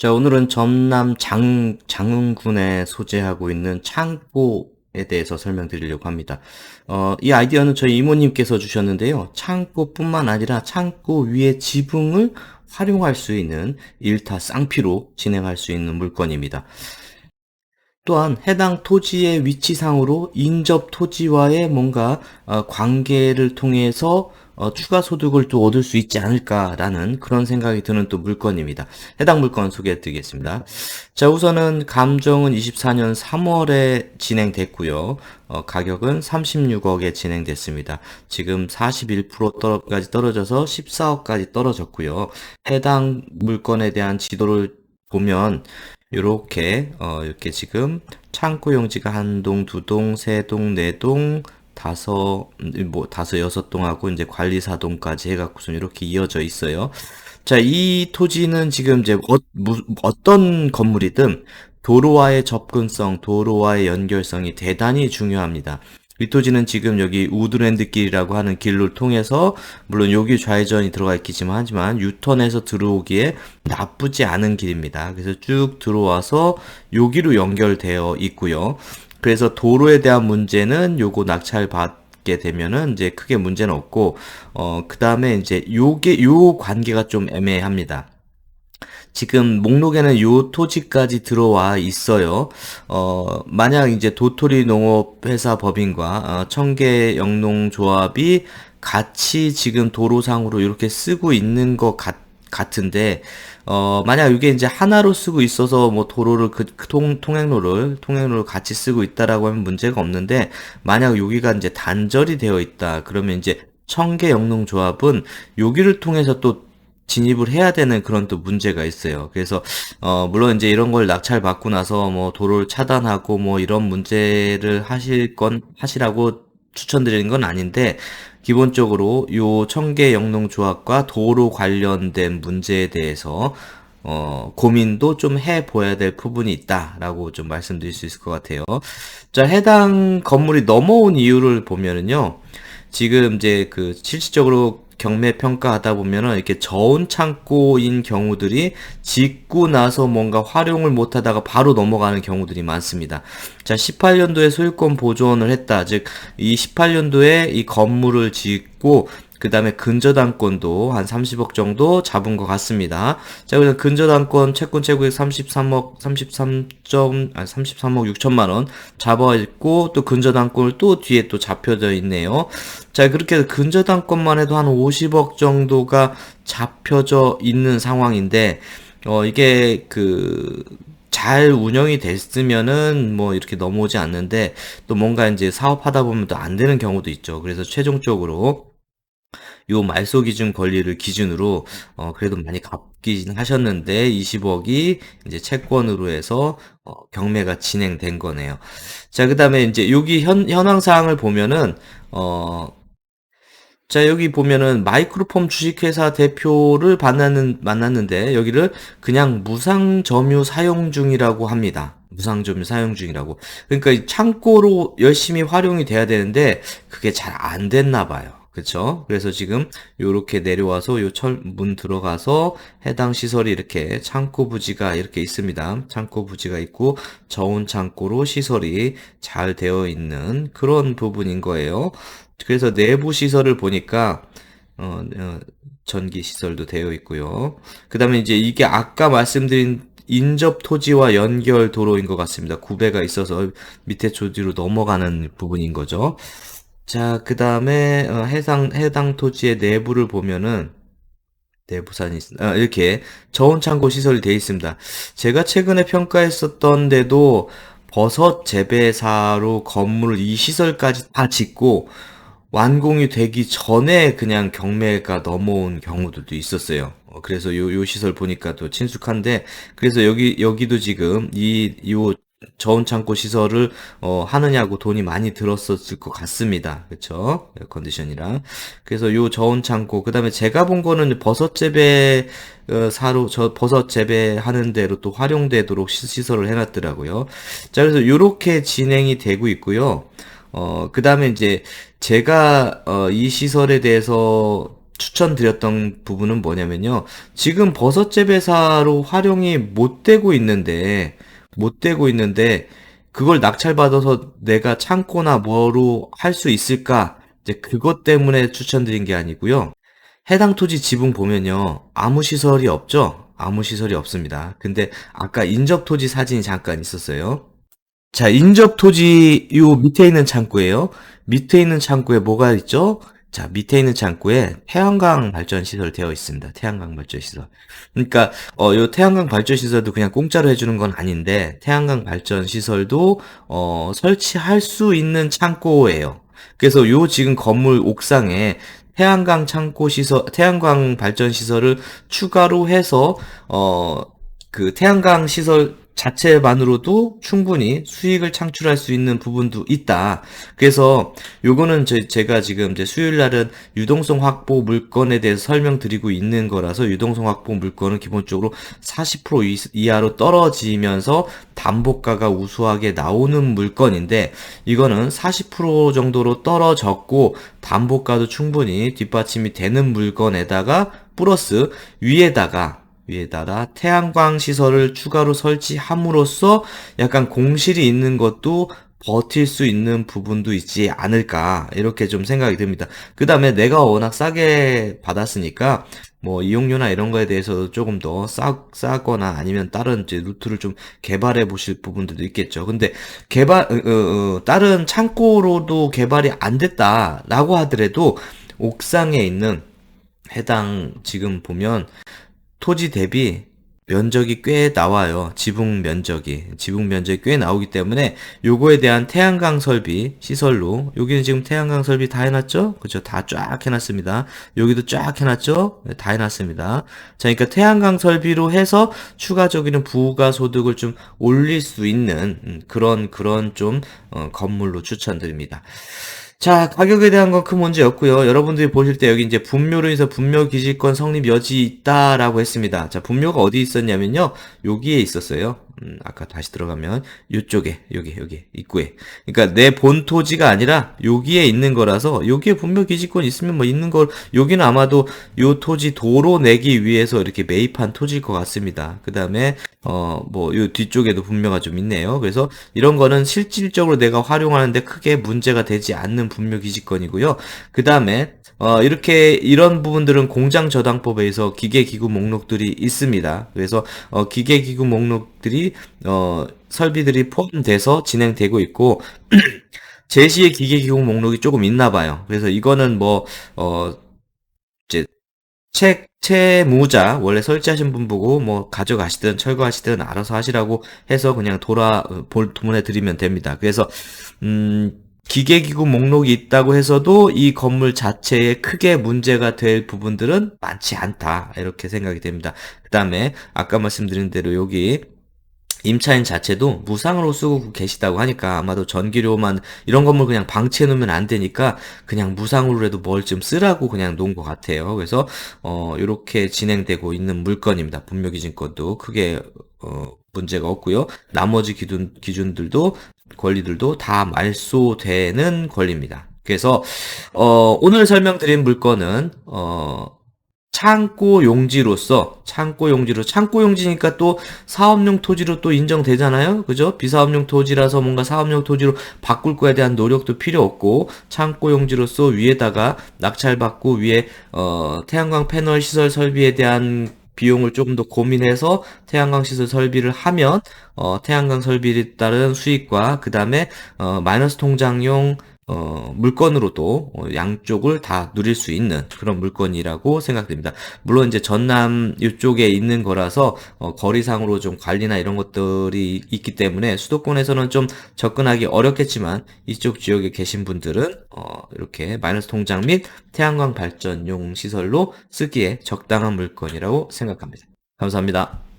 자, 오늘은 전남 장, 장흥군에 소재하고 있는 창고에 대해서 설명드리려고 합니다. 어, 이 아이디어는 저희 이모님께서 주셨는데요. 창고뿐만 아니라 창고 위에 지붕을 활용할 수 있는 일타 쌍피로 진행할 수 있는 물건입니다. 또한 해당 토지의 위치상으로 인접 토지와의 뭔가 어, 관계를 통해서 어, 추가 소득을 또 얻을 수 있지 않을까라는 그런 생각이 드는 또 물건입니다. 해당 물건 소개해 드리겠습니다. 자, 우선은 감정은 24년 3월에 진행됐고요. 어, 가격은 36억에 진행됐습니다. 지금 41%까지 떨어져서 14억까지 떨어졌고요. 해당 물건에 대한 지도를 보면 이렇게 어, 이렇게 지금 창고 용지가 한 동, 두 동, 세 동, 네 동, 다섯, 뭐, 다섯, 여섯 동하고 이제 관리사동까지 해갖고서 이렇게 이어져 있어요. 자, 이 토지는 지금 이제 어, 무, 어떤 건물이든 도로와의 접근성, 도로와의 연결성이 대단히 중요합니다. 이 토지는 지금 여기 우드랜드 길이라고 하는 길로 통해서 물론 여기 좌회전이 들어가 있겠지만 하지만 유턴해서 들어오기에 나쁘지 않은 길입니다. 그래서 쭉 들어와서 여기로 연결되어 있고요. 그래서 도로에 대한 문제는 요거 낙찰 받게 되면은 이제 크게 문제는 없고 어 그다음에 이제 요게 요 관계가 좀 애매합니다. 지금 목록에는 요 토지까지 들어와 있어요. 어, 만약 이제 도토리 농업회사 법인과 어, 청계 영농조합이 같이 지금 도로상으로 이렇게 쓰고 있는 것 같, 같은데 어, 만약 이게 이제 하나로 쓰고 있어서 뭐 도로를 그, 그 통, 통행로를, 통행로를 같이 쓰고 있다라고 하면 문제가 없는데, 만약 여기가 이제 단절이 되어 있다. 그러면 이제 청계 영농조합은 여기를 통해서 또 진입을 해야 되는 그런 또 문제가 있어요. 그래서 어 물론 이제 이런 걸 낙찰 받고 나서 뭐 도로를 차단하고 뭐 이런 문제를 하실 건 하시라고 추천드리는 건 아닌데 기본적으로 요 청계 영농조합과 도로 관련된 문제에 대해서 어, 고민도 좀 해 보아야 될 부분이 있다라고 좀 말씀드릴 수 있을 것 같아요. 자, 해당 건물이 넘어온 이유를 보면은요, 지금 이제 그 실질적으로 경매 평가하다 보면은 이렇게 저온 창고인 경우들이 짓고 나서 뭔가 활용을 못 하다가 바로 넘어가는 경우들이 많습니다. 자, 18년도에 소유권 보존을 했다. 즉, 이 18년도에 이 건물을 짓고 그 다음에 근저당권도 한 30억 정도 잡은 것 같습니다. 자, 그래서 근저당권 채권 최고액 33억, 33점, 아, 33억 6천만 원 잡아 있고, 또 근저당권을 또 뒤에 또 잡혀져 있네요. 자, 그렇게 해서 근저당권만 해도 한 50억 정도가 잡혀져 있는 상황인데, 어, 이게 그, 잘 운영이 됐으면은 뭐 이렇게 넘어오지 않는데 또 뭔가 이제 사업하다 보면 또 안 되는 경우도 있죠. 그래서 최종적으로 요 말소 기준 권리를 기준으로 어 그래도 많이 갚긴 하셨는데 20억이 이제 채권으로 해서 어 경매가 진행된 거네요. 자, 그다음에 이제 여기 현 현황 사항을 보면은 어 자, 여기 보면은 마이크로폼 주식회사 대표를 만나는, 만났는데, 여기를 그냥 무상 점유 사용 중이라고 합니다. 무상 점유 사용 중이라고. 그러니까 창고로 열심히 활용이 돼야 되는데, 그게 잘 안 됐나 봐요. 그쵸? 그래서 지금 요렇게 내려와서 요 철 문 들어가서 해당 시설이 이렇게 창고 부지가 이렇게 있습니다. 창고 부지가 있고 저온 창고로 시설이 잘 되어 있는 그런 부분인 거예요. 그래서 내부 시설을 보니까 어, 어 전기 시설도 되어 있고요. 그 다음에 이제 이게 아까 말씀드린 인접 토지와 연결 도로인 것 같습니다. 구배가 있어서 밑에 조지로 넘어가는 부분인 거죠. 자, 그 다음에 어, 해당 해당 토지의 내부를 보면은 내부산이 있, 아, 이렇게 저온 창고 시설이 되어 있습니다. 제가 최근에 평가했었던 데도 버섯 재배사로 건물 이 시설까지 다 짓고 완공이 되기 전에 그냥 경매가 넘어온 경우들도 있었어요. 어, 그래서 요, 요 시설 보니까 또 친숙한데, 그래서 여기, 여기도 지금 이, 요 저온 창고 시설을 어, 하느냐고 돈이 많이 들었었을 것 같습니다. 그렇죠? 컨디션이랑. 그래서 요 저온 창고 그다음에 제가 본 거는 버섯 재배 어, 사로 저 버섯 재배하는 대로 또 활용되도록 시설을 해 놨더라고요. 자, 그래서 요렇게 진행이 되고 있고요. 어, 그 다음에 이제 제가 어, 이 시설에 대해서 추천드렸던 부분은 뭐냐면요. 지금 버섯 재배사로 활용이 못 되고 있는데, 못 되고 있는데, 그걸 낙찰받아서 내가 창고나 뭐로 할 수 있을까? 이제 그것 때문에 추천드린 게 아니고요. 해당 토지 지붕 보면요. 아무 시설이 없죠? 아무 시설이 없습니다. 근데 아까 인접 토지 사진이 잠깐 있었어요. 자, 인접 토지 요 밑에 있는 창고예요. 밑에 있는 창고에 뭐가 있죠? 자, 밑에 있는 창고에 태양광 발전 시설 되어 있습니다. 태양광 발전 시설. 그러니까 어, 요 태양광 발전 시설도 그냥 공짜로 해주는 건 아닌데 태양광 발전 시설도 어, 설치할 수 있는 창고예요. 그래서 요 지금 건물 옥상에 태양광 창고 시설, 태양광 발전 시설을 추가로 해서 어, 그 태양광 시설 자체만으로도 충분히 수익을 창출할 수 있는 부분도 있다. 그래서 요거는 제, 제가 지금 이제 수요일 날은 유동성 확보 물건에 대해서 설명드리고 있는 거라서 유동성 확보 물건은 기본적으로 40% 이- 이하로 떨어지면서 담보가가 우수하게 나오는 물건인데 이거는 40% 정도로 떨어졌고 담보가도 충분히 뒷받침이 되는 물건에다가 플러스 위에다가 위에다가 태양광 시설을 추가로 설치함으로써 약간 공실이 있는 것도 버틸 수 있는 부분도 있지 않을까 이렇게 좀 생각이 듭니다. 그 다음에 내가 워낙 싸게 받았으니까 뭐 이용료나 이런 거에 대해서도 조금 더 싸, 싸거나 아니면 다른 이제 루트를 좀 개발해 보실 부분들도 있겠죠. 근데 개발 어, 어, 어, 다른 창고로도 개발이 안 됐다라고 하더라도 옥상에 있는 해당 지금 보면 토지 대비 면적이 꽤 나와요. 지붕 면적이. 지붕 면적이 꽤 나오기 때문에 요거에 대한 태양광 설비 시설로 여기는 지금 태양광 설비 다 해놨죠? 그죠? 다 쫙 해놨습니다. 여기도 쫙 해놨죠? 네, 다 해놨습니다. 자, 그러니까 태양광 설비로 해서 추가적인 부가 소득을 좀 올릴 수 있는 음, 그런 그런 좀 어, 건물로 추천드립니다. 자, 가격에 대한 건 큰 문제 없고요. 여러분들이 보실 때 여기 이제 분묘로 인해서 분묘 기지권 성립 여지 있다라고 했습니다. 자, 분묘가 어디 있었냐면요. 여기에 있었어요. 음, 아까 다시 들어가면 요쪽에 여기 여기 입구에. 그러니까 내 본 토지가 아니라 여기에 있는 거라서 여기에 분묘 기지권 있으면 뭐 있는 걸 여기는 아마도 요 토지 도로 내기 위해서 이렇게 매입한 토지일 것 같습니다. 그 다음에 어 뭐 요 뒤쪽에도 분묘가 좀 있네요. 그래서 이런 거는 실질적으로 내가 활용하는데 크게 문제가 되지 않는 분묘 기지권이고요. 그 다음에 어, 이렇게 이런 부분들은 공장 저당법에 의해서 기계 기구 목록들이 있습니다. 그래서 어, 기계 기구 목록들이 어, 설비들이 포함돼서 진행되고 있고 제시의 기계 기구 목록이 조금 있나 봐요. 그래서 이거는 뭐 어, 이제 책 채무자 원래 설치하신 분 보고 뭐 가져가시든 철거하시든 알아서 하시라고 해서 그냥 돌아 어, 볼 보내드리면 됩니다. 그래서 음. 기계기구 목록이 있다고 해서도 이 건물 자체에 크게 문제가 될 부분들은 많지 않다. 이렇게 생각이 됩니다. 그 다음에 아까 말씀드린 대로 여기 임차인 자체도 무상으로 쓰고 계시다고 하니까 아마도 전기료만 이런 건물 그냥 방치해 놓으면 안 되니까 그냥 무상으로라도 뭘 좀 쓰라고 그냥 놓은 것 같아요. 그래서 어 이렇게 진행되고 있는 물건입니다. 분묘기준권도 크게 어 문제가 없고요. 나머지 기준 기준들도 권리들도 다 말소되는 권리입니다. 그래서 어 오늘 설명드린 물건은 어 창고 용지로서 창고 용지로 창고 용지니까 또 사업용 토지로 또 인정되잖아요. 그죠? 비사업용 토지라서 뭔가 사업용 토지로 바꿀 거에 대한 노력도 필요 없고 창고 용지로서 위에다가 낙찰받고 위에 어 태양광 패널 시설 설비에 대한 비용을 조금 더 고민해서 태양광 시설 설비를 하면 어 태양광 설비에 따른 수익과 그 다음에 어 마이너스 통장용 어, 물건으로도 어, 양쪽을 다 누릴 수 있는 그런 물건이라고 생각됩니다. 물론 이제 전남 이쪽에 있는 거라서 어, 거리상으로 좀 관리나 이런 것들이 있기 때문에 수도권에서는 좀 접근하기 어렵겠지만 이쪽 지역에 계신 분들은 어, 이렇게 마이너스 통장 및 태양광 발전용 시설로 쓰기에 적당한 물건이라고 생각합니다. 감사합니다.